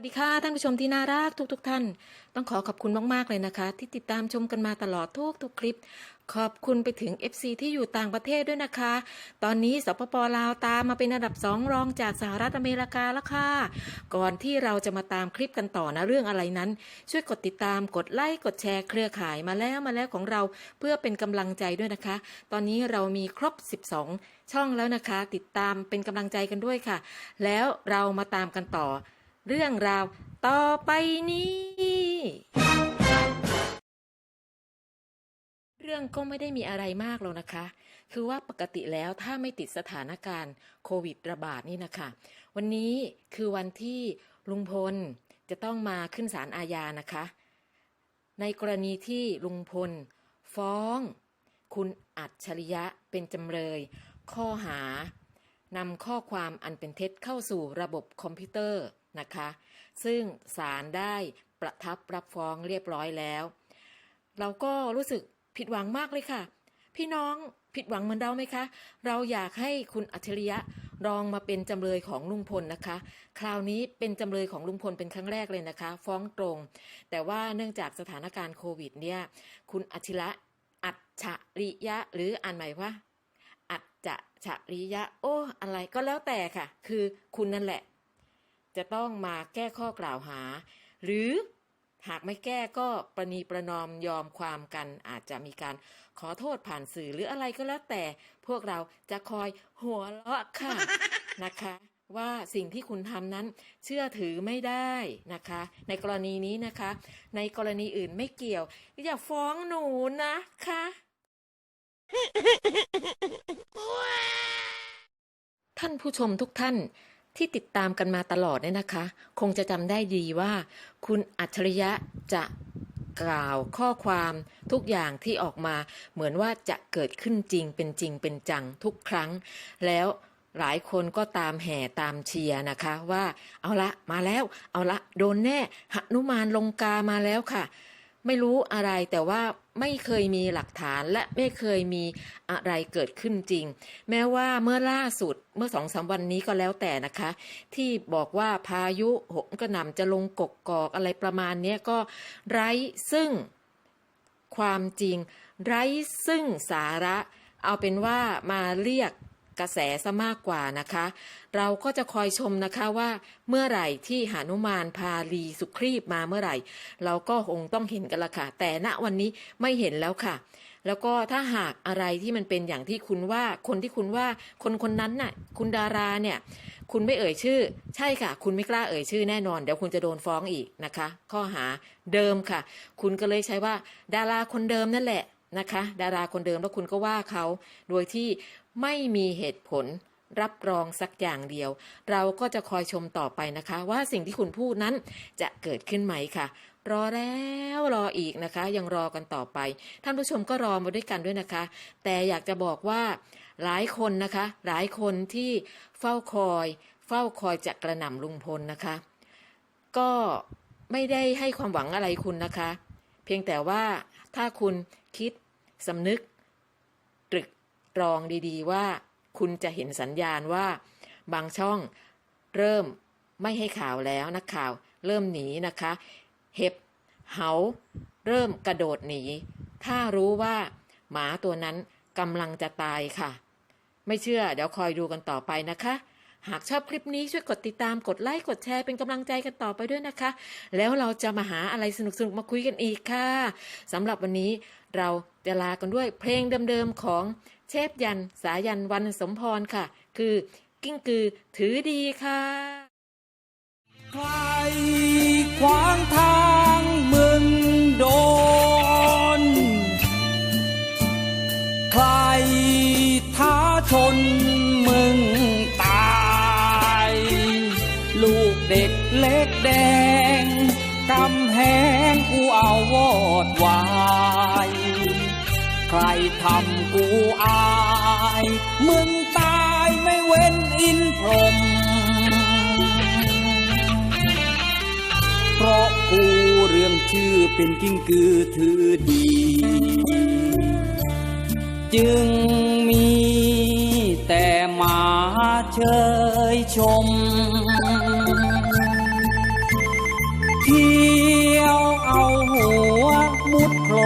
วัสดีค่ะท่านผู้ชมที่น่ารักทุกๆทท่าน ต้องขอขอบคุณมากๆเลยนะคะ ที่ติดตามชมกันมาตลอดทุกทุกๆคลิป ขอบคุณไปถึง FC ที่อยู่ต่างประเทศด้วยนะคะ ตอนนี้สปปลาวตามมาเป็นอันดับสองรองจากสหรัฐอเมริกาแล้วค่ะ ก่อนที่เราจะมาตามคลิปกันต่อนะเรื่องอะไรนั้น ช่วยกดติดตามกดไลค์กดแชร์เครือข่ายมาแล้วมาแล้วของเราเพื่อเป็นกำลังใจด้วยนะคะ ตอนนี้เรามีครบ 12 ช่องแล้วนะคะ ติดตามเป็นกำลังใจกันด้วยค่ะ แล้วเรามาตามกันต่อ เรื่องราวต่อไปนี้ เรื่องก็ไม่ได้มีอะไรมากหรอกนะคะ คือว่าปกติแล้วถ้าไม่ติดสถานการณ์โควิดระบาดนี่นะคะ วันนี้คือวันที่ลุงพลจะต้องมาขึ้นศาลอาญานะคะ ในกรณีที่ลุงพล ฟ้อง คุณอัจฉริยะเป็นจำเลย ข้อหานำข้อความอันเป็นเท็จเข้าสู่ระบบคอมพิวเตอร์ นะคะ ซึ่งศาลได้ประทับรับฟ้องเรียบร้อยแล้ว เราก็รู้สึกผิดหวังมากเลยค่ะ พี่น้องผิดหวังเหมือนเราไหมคะ เราอยากให้คุณอัจฉริยะรองมาเป็นจำเลยของลุงพลนะคะ คราวนี้เป็นจำเลยของลุงพลเป็นครั้งแรกเลยนะคะ ฟ้องตรง แต่ว่าเนื่องจากสถานการณ์โควิดเนี่ยคุณอัจฉริยะอัจฉริยะหรืออ่านใหม่ว่าอัจฉริยะ โอ้อะไรก็แล้วแต่ค่ะ คือคุณนั่นแหละ จะต้องมาแก้ข้อกล่าวหา หรือหากไม่แก้ก็ประนีประนอมยอมความกัน อาจจะมีการขอโทษผ่านสื่อหรืออะไรก็แล้วแต่ พวกเราจะคอยหัวเราะค่ะนะคะ ว่าสิ่งที่คุณทำนั้นเชื่อถือไม่ได้นะคะ ในกรณีนี้นะคะ ในกรณีอื่นไม่เกี่ยว อย่าฟ้องหนูนะคะท่านผู้ชมทุกท่าน ที่ติดตามกันมาตลอดเนี่ยนะคะ คงจะจำได้ดีว่า คุณอัจฉริยะจะกล่าวข้อความทุกอย่างที่ออกมาเหมือนว่าจะเกิดขึ้นจริงเป็นจริงเป็นจังทุกครั้ง แล้วหลายคนก็ตามแห่ตามเชียร์นะคะว่าเอาละมาแล้ว เอาละโดนแน่หนุมานลงกามาแล้วค่ะ ไม่รู้อะไรแต่ว่าไม่เคยมีหลักฐานและไม่เคยมีอะไรเกิดขึ้นจริง แม้ว่าเมื่อล่าสุดเมื่อสองสามวันนี้ก็แล้วแต่นะคะ ที่บอกว่าพายุหงกระหน่ำจะลงกกกอกอะไรประมาณนี้ก็ไร้ซึ่งความจริง ไร้ซึ่งสาระ เอาเป็นว่ามาเรียก กระแสซะมากกว่านะคะ เราก็จะคอยชมนะคะว่าเมื่อไหร่ที่หานุมานพาลีสุครีบมาเมื่อไหร่ เราก็คงต้องเห็นกันละค่ะ แต่ณวันนี้ไม่เห็นแล้วค่ะ แล้วก็ถ้าหากอะไรที่มันเป็นอย่างที่คุณว่าคนที่คุณว่าคนคนนั้นน่ะ คุณดาราเนี่ย คุณไม่เอ่ยชื่อ ใช่ค่ะ คุณไม่กล้าเอ่ยชื่อแน่นอนเดี๋ยวคุณจะโดนฟ้องอีกนะคะ ข้อหาเดิมค่ะ คุณก็เลยใช้ว่า ดาราคนเดิมนั่นแหละ นะคะ ดาราคนเดิมแล้วคุณก็ว่าเขาโดยที่ไม่มีเหตุผลรับรองสักอย่างเดียว เราก็จะคอยชมต่อไปนะคะ ว่าสิ่งที่คุณพูดนั้นจะเกิดขึ้นไหมค่ะ รอแล้วรออีกนะคะ ยังรอกันต่อไป ท่านผู้ชมก็รอมาด้วยกันด้วยนะคะ แต่อยากจะบอกว่าหลายคนนะคะ หลายคนที่เฝ้าคอย เฝ้าคอยจะกระหน่ำลุงพลนะคะ ก็ไม่ได้ให้ความหวังอะไรคุณนะคะ เพียงแต่ว่าถ้าคุณ คิดสำนึก ตรึกตรองดีๆ ว่าคุณจะเห็นสัญญาณว่า บางช่องเริ่มไม่ให้ข่าวแล้วนักข่าว เริ่มหนีนะคะ เห็บเหาเริ่มกระโดดหนี ถ้ารู้ว่า หมาตัวนั้นกำลังจะตายค่ะ ไม่เชื่อเดี๋ยวคอยดูกันต่อไปนะคะ หากชอบคลิปนี้ช่วยกดติดตามกดไลค์กดแชร์เป็นกำลังใจกันต่อไปด้วยนะคะ แล้วเราจะมาหาอะไรสนุกๆมาคุยกันอีกค่ะสำหรับวันนี้เราจะลากันด้วยเพลงเดิมๆของเชฟยัน สายันวันสมพรค่ะ คือกิ้งกือถือดีค่ะ ใครขวางทาง เด็กเล็กแดงกำแหงกูเอาวอดวาย ใครทำกูอาย มึงตายไม่เว้นอินพรหมเพราะกูเรื่องชื่อเป็นกิ้งกือถือดี จึงมีแต่หมาเชยชม เที่ยวเอาหัวมุดโคล